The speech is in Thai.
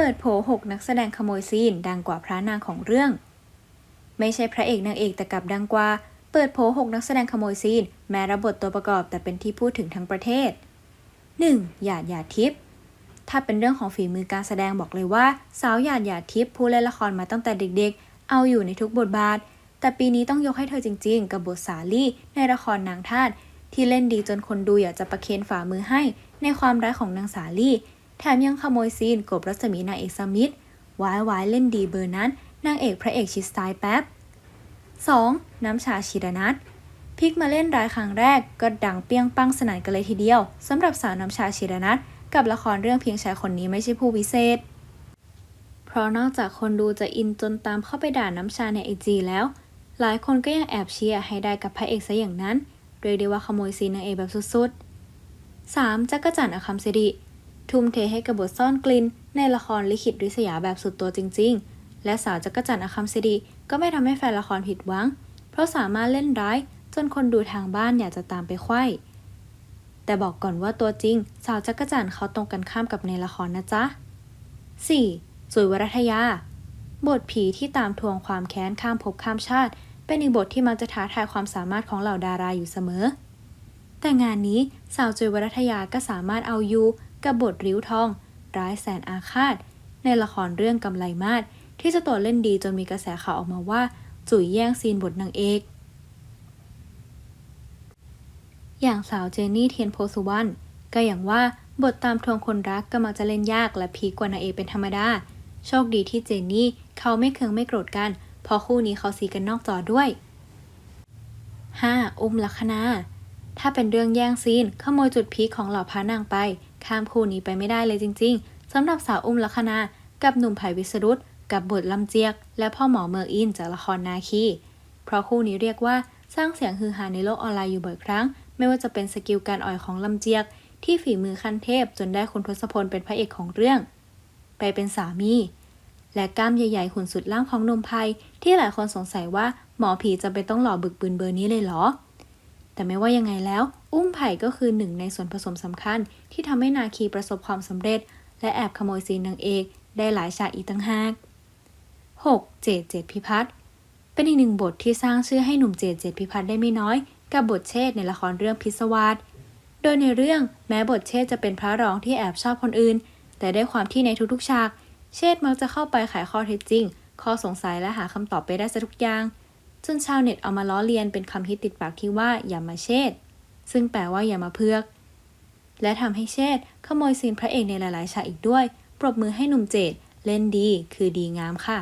เปิดโผหกนักแสดงขโมยซีนดังกว่าพระนางของเรื่อง ไม่ใช่พระเอกนางเอกแต่กลับดังกว่า เปิดโผหกนักแสดงขโมยซีน แม้รับบทตัวประกอบแต่เป็นที่พูดถึงทั้งประเทศ 1. หยาดหยาดทิพย์ถ้าเป็นเรื่องของฝีมือการแสดงบอกเลยว่า สาวหยาดหยาดทิพย์ผู้เล่นละครมาตั้งแต่เด็กๆ เอาอยู่ในทุกบทบาท แต่ปีนี้ต้องยกให้เธอจริง ๆ กับบทสาลี่ในละครนางทาสที่เล่นดีจนคนดูอยากจะประเคนฝ่ามือให้ในความร้ายของนางสาลี่ แถมยังขโมยซีนกบรัศมีนางเอกสมิธวายวายเล่นดีเบอร์นั้นนางเอกพระเอกชิดสไตล์แป๊บ 2. น้ำชาชีรนัทพลิกมาเล่นรายครั้งแรกก็ดังเปี้ยงปังสนั่นกันเลยทีเดียวสำหรับสาวน้ำชาชีรนัทกับละครเรื่องเพียงชายคนนี้ไม่ใช่ผู้วิเศษ เพราะนอกจากคนดูจะอินจนตามเข้าไปด่าน้ำชาในไอจีแล้ว หลายคนก็ยังแอบเชียร์ให้ได้กับพระเอกซะอย่างนั้นเรียกได้ว่าขโมยซีนนางเอกแบบสุดๆ 3. จักรจันทร์อคัมศิริ ทุ่มเทให้กับบทซ่อนกลิ่นในละครลิขิตริษยาแบบสุดตัวจริง ๆ และสาวจักรจันทร์อคัมศิริก็ไม่ทำให้แฟนละครผิดหวัง เพราะสามารถเล่นร้าย จนคนดูทางบ้านอยากจะตามไปไข้แต่บอกก่อนว่าตัวจริง สาวจักรจันทร์เขาตรงกันข้ามกับในละครนะจ๊ะ 4. จุยวรัตยา บทผีที่ตามทวงความแค้นข้ามภพข้ามชาติ เป็นอีกบทที่มักจะท้าทายความสามารถของเหล่าดาราอยู่เสมอ แต่งานนี้สาวจุยวรัตยาก็สามารถเอาอยู่ กับบทริ้วทอง ร้ายแสนอาฆาต ในละครเรื่องกำไลมาศที่จะตัวเล่นดีจนมีกระแสข่าวออกมาว่า จุ๋ยแย่งซีนบทนางเอก อย่างสาวเจนนี่เทียนโพสุวรรณก็อย่างว่าบทตามทวงคนรักก็มักจะเล่นยากและพีกว่านางเอกเป็นธรรมดา โชคดีที่เจนนี่เขาไม่เคืองไม่โกรธกันเพราะคู่นี้เขาสีกันนอกจอด้วย 5. อุ้มลัคนาถ้าเป็นเรื่องแย่งซีนขโมยจุดพีคของเหล่าพระนางไป ข้ามคู่นี้ไปไม่ได้เลยจริงๆสำหรับสาวอุ้มลัคนากับหนุ่มไผ่วิสรุตกับบทลำเจียก และพ่อหมอเมอร์อินจากละครนาคี เพราะคู่นี้เรียกว่าสร้างเสียงฮือฮาในโลกออนไลน์อยู่บ่อยครั้ง ไม่ว่าจะเป็นสกิลการอ่อยของลำเจียก ที่ฝีมือขั้นเทพจนได้คุณทศพลเป็นพระเอกของเรื่อง ไปเป็นสามี และกล้ามใหญ่ๆหุ่นสุดล่างของนุ่มไพที่หลายคนสงสัยว่าหมอผีจะเป็นต้องหล่อบึกบืนเบอร์นี้เลยเหรอ แต่ไม่ว่ายังไงแล้ว อุ้มไผ่ก็คือหนึ่งในส่วนผสมสำคัญ ที่ทำให้นาคีประสบความสำเร็จ และแอบขโมยซีนนางเอก ได้หลายฉากอีกตั้งหาก 6. เจดเจดพิพัฒน์เป็นอีกหนึ่งบทที่สร้างชื่อให้หนุ่มเจดเจดพิพัฒน์ได้ไม่น้อย กับบทเชษในละครเรื่องพิศวาสโดยในเรื่องแม้บทเชษจะเป็นพระรองที่แอบชอบคนอื่น แต่ด้วยความที่ในทุกๆฉาก เชษมักจะเข้าไปไขข้อเท็จจริง ข้อสงสัยและหาคำตอบไปได้ซะทุกอย่าง จนชาวเน็ตเอามาล้อเลียนเป็นคำฮิตติดปากที่ว่าอย่ามาเชษซึ่งแปลว่าอย่ามาเพือก และทำให้เชษขโมยซีนพระเอกในหลายๆฉากอีกด้วย ปรบมือให้หนุ่มเจดเล่นดีคือดีงามค่ะ